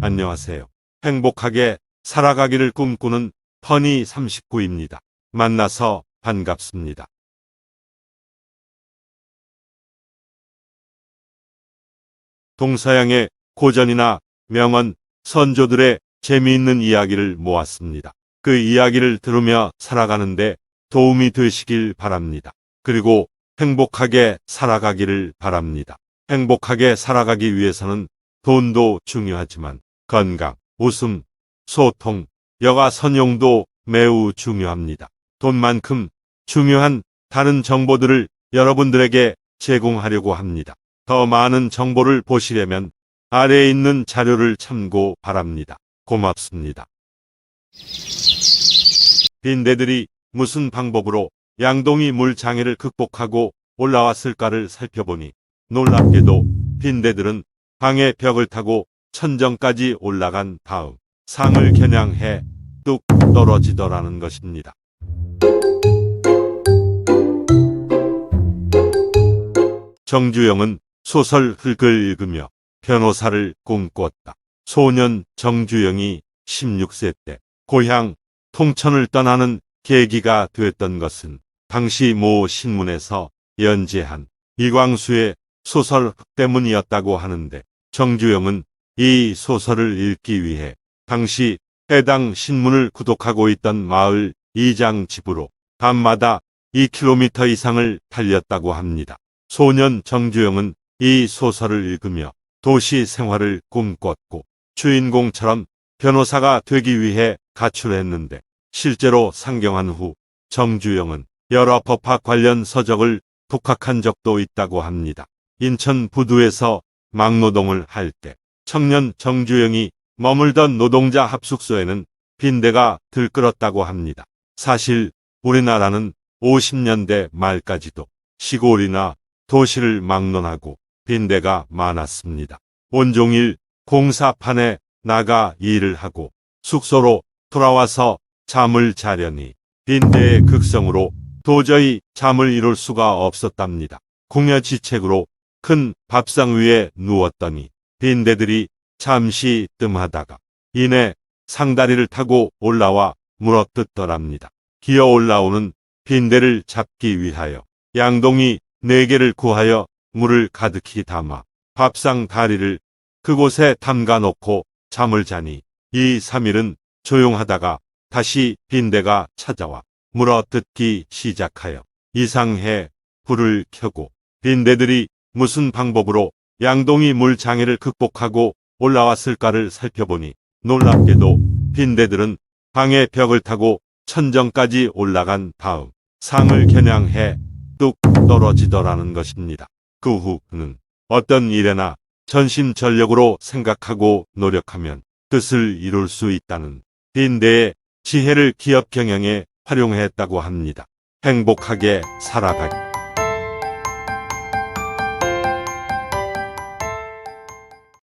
안녕하세요. 행복하게 살아가기를 꿈꾸는 퍼니 39입니다. 만나서 반갑습니다. 동서양의 고전이나 명언, 선조들의 재미있는 이야기를 모았습니다. 그 이야기를 들으며 살아가는데 도움이 되시길 바랍니다. 그리고 행복하게 살아가기를 바랍니다. 행복하게 살아가기 위해서는 돈도 중요하지만 건강, 웃음, 소통, 여가 선용도 매우 중요합니다. 돈만큼 중요한 다른 정보들을 여러분들에게 제공하려고 합니다. 더 많은 정보를 보시려면 아래에 있는 자료를 참고 바랍니다. 고맙습니다. 빈대들이 무슨 방법으로 양동이 물 장애를 극복하고 올라왔을까를 살펴보니 놀랍게도 빈대들은 방의 벽을 타고 천정까지 올라간 다음 상을 겨냥해 뚝 떨어지더라는 것입니다. 정주영은 소설 흙을 읽으며 변호사를 꿈꿨다. 소년 정주영이 16세 때 고향 통천을 떠나는 계기가 되었던 것은 당시 모 신문에서 연재한 이광수의 소설 흙 때문이었다고 하는데 정주영은 이 소설을 읽기 위해 당시 해당 신문을 구독하고 있던 마을 이장 집으로 밤마다 2km 이상을 달렸다고 합니다. 소년 정주영은 이 소설을 읽으며 도시 생활을 꿈꿨고 주인공처럼 변호사가 되기 위해 가출했는데 실제로 상경한 후 정주영은 여러 법학 관련 서적을 독학한 적도 있다고 합니다. 인천 부두에서 막노동을 할 때 청년 정주영이 머물던 노동자 합숙소에는 빈대가 들끓었다고 합니다. 사실 우리나라는 50년대 말까지도 시골이나 도시를 막론하고 빈대가 많았습니다. 온종일 공사판에 나가 일을 하고 숙소로 돌아와서 잠을 자려니 빈대의 극성으로 도저히 잠을 이룰 수가 없었답니다. 궁여지책으로 큰 밥상 위에 누웠더니 빈대들이 잠시 뜸하다가 이내 상다리를 타고 올라와 물어뜯더랍니다. 기어 올라오는 빈대를 잡기 위하여 양동이 네 개를 구하여 물을 가득히 담아 밥상 다리를 그곳에 담가 놓고 잠을 자니 이 3일은 조용하다가 다시 빈대가 찾아와 물어뜯기 시작하여 이상해 불을 켜고 빈대들이 무슨 방법으로 양동이 물 장애를 극복하고 올라왔을까를 살펴보니 놀랍게도 빈대들은 방의 벽을 타고 천정까지 올라간 다음 상을 겨냥해 뚝 떨어지더라는 것입니다. 그 후는 어떤 일에나 전심전력으로 생각하고 노력하면 뜻을 이룰 수 있다는 빈대의 지혜를 기업 경영에 활용했다고 합니다. 행복하게 살아가기.